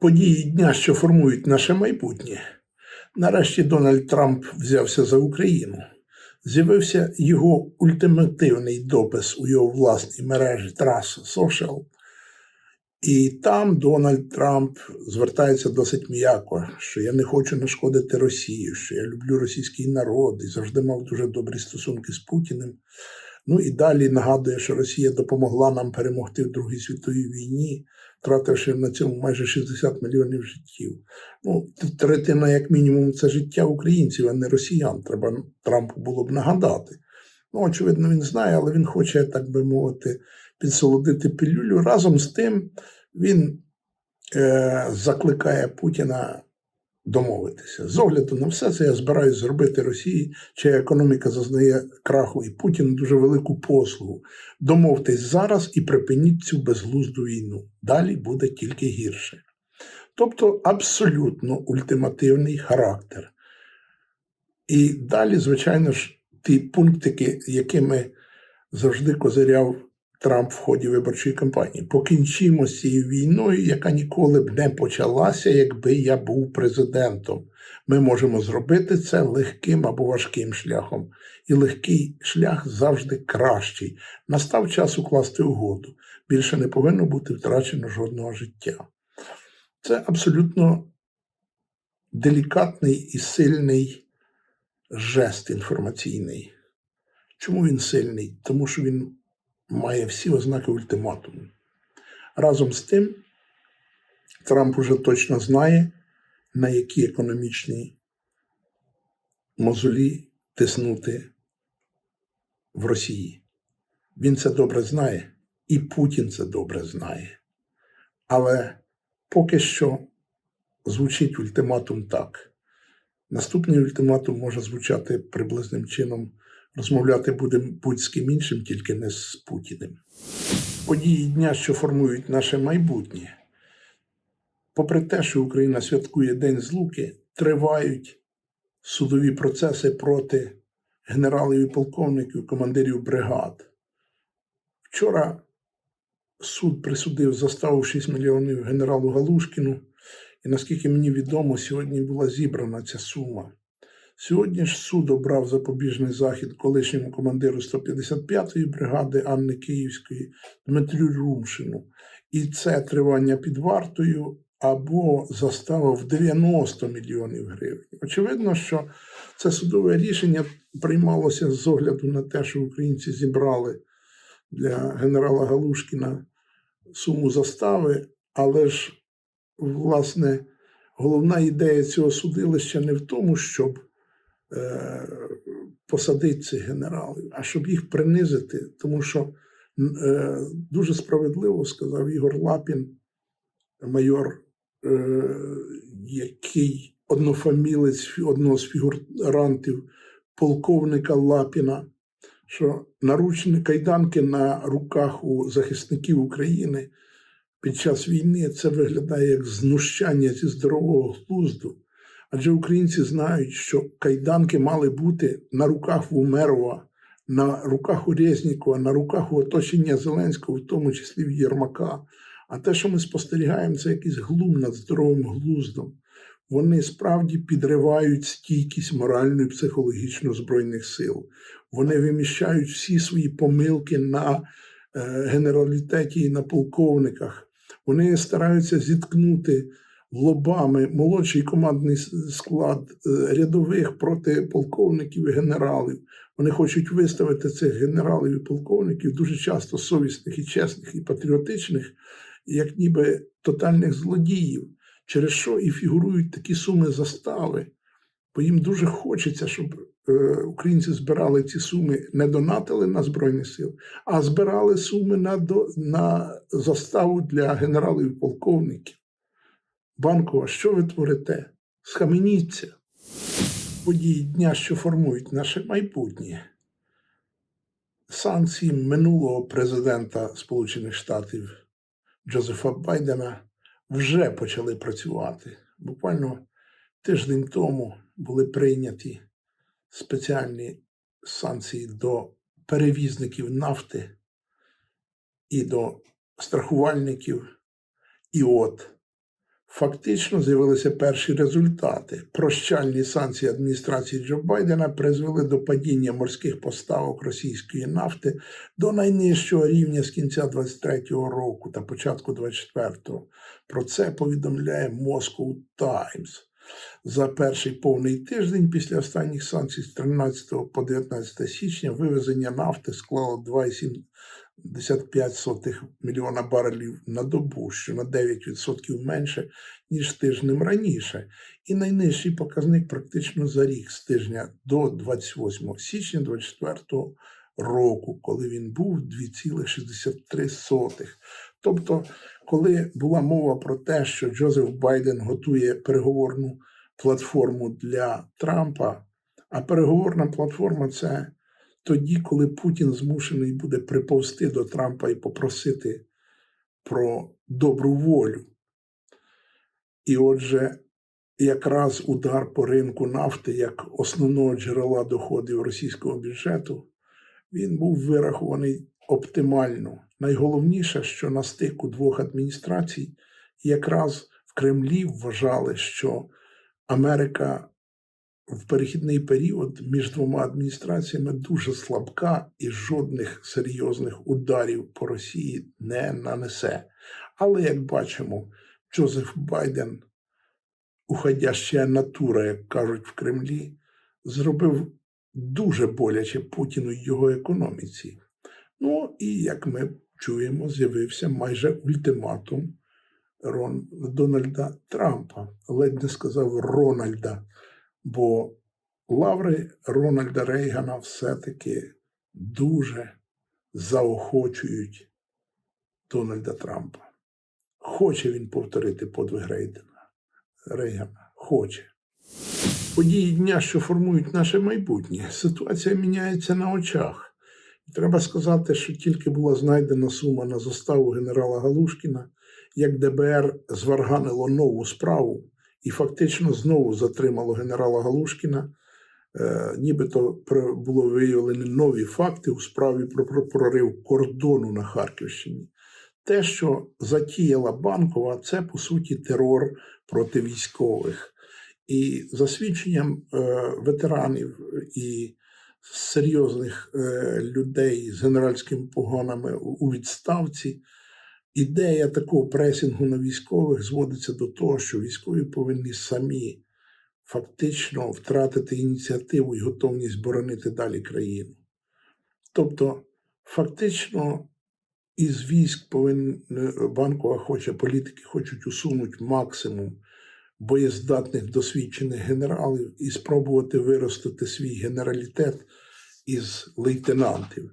події дня, що формують наше майбутнє. Нарешті Дональд Трамп взявся за Україну. З'явився його ультимативний допис у його власній мережі Trust Social. І там Дональд Трамп звертається досить м'яко, що я не хочу нашкодити Росію, що я люблю російський народ і завжди мав дуже добрі стосунки з Путіним. Ну і далі нагадує, що Росія допомогла нам перемогти в Другій світовій війні, втративши на цьому майже 60 мільйонів життів. Ну, третина, як мінімум, це життя українців, а не росіян. Треба Трампу було б нагадати. Ну, очевидно, він знає, але він хоче, так би мовити, підсолодити пілюлю. Разом з тим він е, закликає Путіна домовитися. З огляду на все це я збираюсь зробити Росії, чия економіка зазнає краху, і Путін дуже велику послугу. Домовтесь зараз і припиніть цю безглузду війну. Далі буде тільки гірше. Тобто абсолютно ультимативний характер. І далі, звичайно ж, ті пунктики, якими завжди козиряв Трамп в ході виборчої кампанії. Покінчимо з цією війною, яка ніколи б не почалася, якби я був президентом. Ми можемо зробити це легким або важким шляхом. І легкий шлях завжди кращий. Настав час укласти угоду. Більше не повинно бути втрачено жодного життя. Це абсолютно делікатний і сильний жест інформаційний. Чому він сильний? Тому що він має всі ознаки ультиматуму. Разом з тим, Трамп уже точно знає, на які економічні мозолі тиснути в Росії. Він це добре знає, і Путін це добре знає. Але поки що звучить ультиматум так. Наступний ультиматум може звучати приблизним чином розмовляти будемо будь з ким іншим, тільки не з Путіним. Події дня, що формують наше майбутнє. Попри те, що Україна святкує День Злуки, тривають судові процеси проти генералів і полковників, командирів бригад. Вчора суд присудив заставу 6 мільйонів генералу Галушкіну, і наскільки мені відомо, сьогодні була зібрана ця сума. Сьогодні ж суд обрав запобіжний захід колишньому командиру 155-ї бригади Анни Київської Дмитрю Румшину. І це тривання під вартою або застава в 90 мільйонів гривень. Очевидно, що це судове рішення приймалося з огляду на те, що українці зібрали для генерала Галушкіна суму застави, але ж, власне, головна ідея цього судилища не в тому, щоб посадити цих генералів, а щоб їх принизити, тому що е, дуже справедливо сказав Ігор Лапін, майор, е, який однофамілець одного з фігурантів полковника Лапіна, що наручні кайданки на руках у захисників України під час війни це виглядає як знущання зі здорового глузду. Адже українці знають, що кайданки мали бути на руках в Умерова, на руках у Резнікова, на руках у оточення Зеленського, в тому числі в Єрмака. А те, що ми спостерігаємо, це якийсь глум над здоровим глуздом. Вони справді підривають стійкість моральну і психологічну Збройних сил. Вони виміщають всі свої помилки на е, генералітеті і на полковниках. Вони стараються зіткнути лобами молодший командний склад е, рядових проти полковників і генералів. Вони хочуть виставити цих генералів і полковників дуже часто совісних і чесних і патріотичних, як ніби тотальних злодіїв, через що і фігурують такі суми застави. Бо їм дуже хочеться, щоб е, українці збирали ці суми, не донатили на Збройні сили, а збирали суми на на заставу для генералів і полковників. Банкова, що ви творите? Схаменіться. Події дня, що формують наше майбутнє. Санкції минулого президента Сполучених Штатів Джозефа Байдена вже почали працювати. Буквально тиждень тому були прийняті спеціальні санкції до перевізників нафти і до страхувальників. І от фактично з'явилися перші результати. Прощальні санкції адміністрації Джо Байдена призвели до падіння морських поставок російської нафти до найнижчого рівня з кінця 23-го року та початку 24-го. Про це повідомляє Moscow Times. За перший повний тиждень після останніх санкцій з 13 по 19 січня вивезення нафти склало 2,75 мільйона барелів на добу, що на 9% менше, ніж тижнем раніше. І найнижчий показник практично за рік з тижня до 28 січня 2024 року, коли він був 2,63. Тобто, коли була мова про те, що Джозеф Байден готує переговорну платформу для Трампа, а переговорна платформа це тоді, коли Путін змушений буде приповзти до Трампа і попросити про добру волю. І отже, якраз удар по ринку нафти як основного джерела доходів російського бюджету, він був вирахований оптимально. Найголовніше, що на стику двох адміністрацій якраз в Кремлі вважали, що Америка в перехідний період між двома адміністраціями дуже слабка і жодних серйозних ударів по Росії не нанесе. Але як бачимо, Джозеф Байден, уходяща натура, як кажуть в Кремлі, зробив дуже боляче Путіну й його економіці. Ну і як ми чуємо, з'явився майже ультиматум Рон Дональда Трампа, ледь не сказав Рональда, бо лаври Рональда Рейгана все-таки дуже заохочують Дональда Трампа. Хоче він повторити подвиг Рейдена. Рейгана. Хоче. Події дня, що формують наше майбутнє, ситуація міняється на очах. Треба сказати, що тільки була знайдена сума на заставу генерала Галушкіна, як ДБР зварганило нову справу і фактично знову затримало генерала Галушкіна. Е, нібито було виявлені нові факти у справі про, про прорив кордону на Харківщині. Те, що затіяла банкова, це по суті терор проти військових. І за свідченням е, ветеранів і серйозних е, людей з генеральськими погонами у відставці, ідея такого пресінгу на військових зводиться до того, що військові повинні самі фактично втратити ініціативу і готовність боронити далі країну. Тобто, фактично, із військ повинен банкова хоче, політики хочуть усунути максимум боєздатних досвідчених генералів і спробувати виростити свій генералітет із лейтенантів.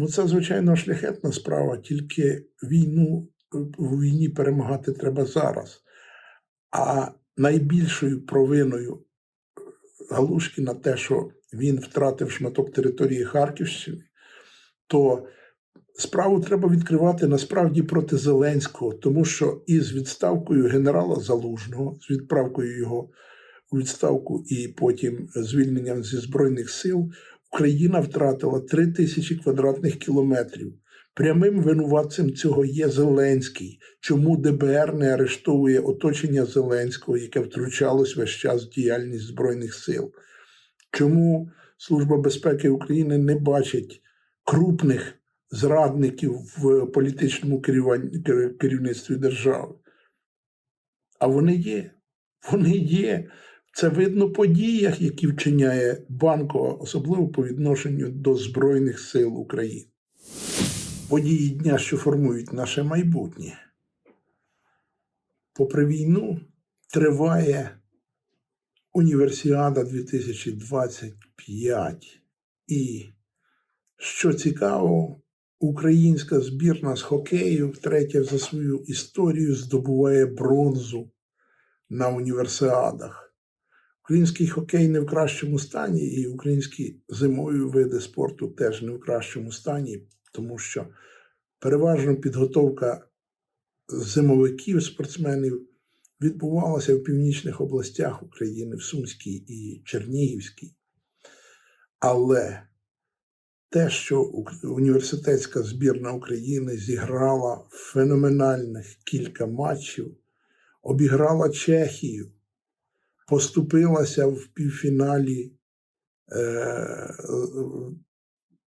Ну, це, звичайно, шляхетна справа, тільки війну в війні перемагати треба зараз. А найбільшою провиною Галушкіна те, що він втратив шматок території Харківщини, то справу треба відкривати насправді проти Зеленського, тому що із відставкою генерала Залужного, з відправкою його у відставку і потім звільненням зі Збройних сил, Україна втратила 3 тисячі квадратних кілометрів. Прямим винуватцем цього є Зеленський. Чому ДБР не арештовує оточення Зеленського, яке втручалось весь час в діяльність Збройних сил? Чому Служба безпеки України не бачить крупних зрадників в політичному керівництві держави? А вони є. Вони є. Це видно по діях, які вчиняє банкова, особливо по відношенню до Збройних сил України. Події дня, що формують наше майбутнє. Попри війну, триває Універсіада 2025. І, що цікаво, українська збірна з хокею втретє за свою історію здобуває бронзу на універсіадах. Український хокей не в кращому стані, і українські зимові види спорту теж не в кращому стані, тому що переважно підготовка зимовиків, спортсменів відбувалася в північних областях України, в Сумській і Чернігівській. Але те, що університетська збірна України зіграла феноменальних кілька матчів, обіграла Чехію, поступилася в півфіналі е,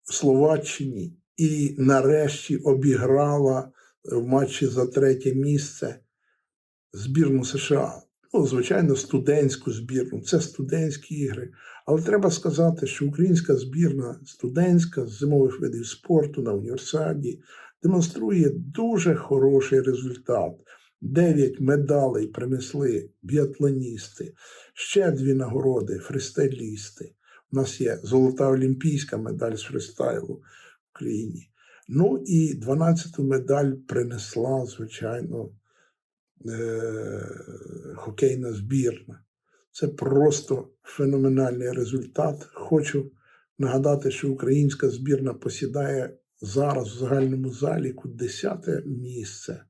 Словаччині і нарешті обіграла в матчі за третє місце збірну США. Ну, звичайно, студентську збірну. Це студентські ігри. Але треба сказати, що українська збірна студентська з зимових видів спорту на універсіаді демонструє дуже хороший результат. Дев'ять медалей принесли біатлоністи, ще дві нагороди фристайлісти. У нас є золота олімпійська медаль з фристайлу в Україні. Ну і 12-ту медаль принесла, звичайно, е- хокейна збірна. Це просто феноменальний результат. Хочу нагадати, що українська збірна посідає зараз в загальному заліку 10 місце.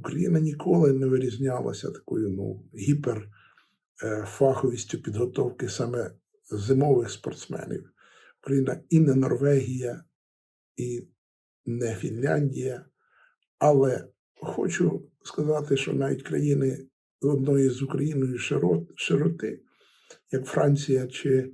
Україна ніколи не вирізнялася такою ну, гіперфаховістю підготовки саме зимових спортсменів. Україна і не Норвегія, і не Фінляндія. Але хочу сказати, що навіть країни одної з Україною широти, як Франція чи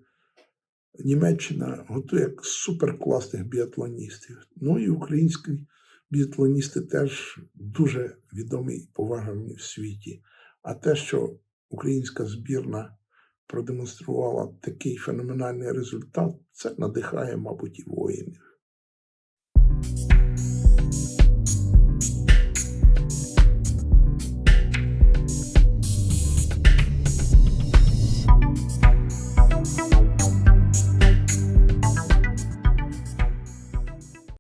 Німеччина, готує суперкласних біатлоністів. Ну і українські біатлоністи теж дуже відомі і поважані в світі. А те, що українська збірна продемонструвала такий феноменальний результат, це надихає, мабуть, і воїнів.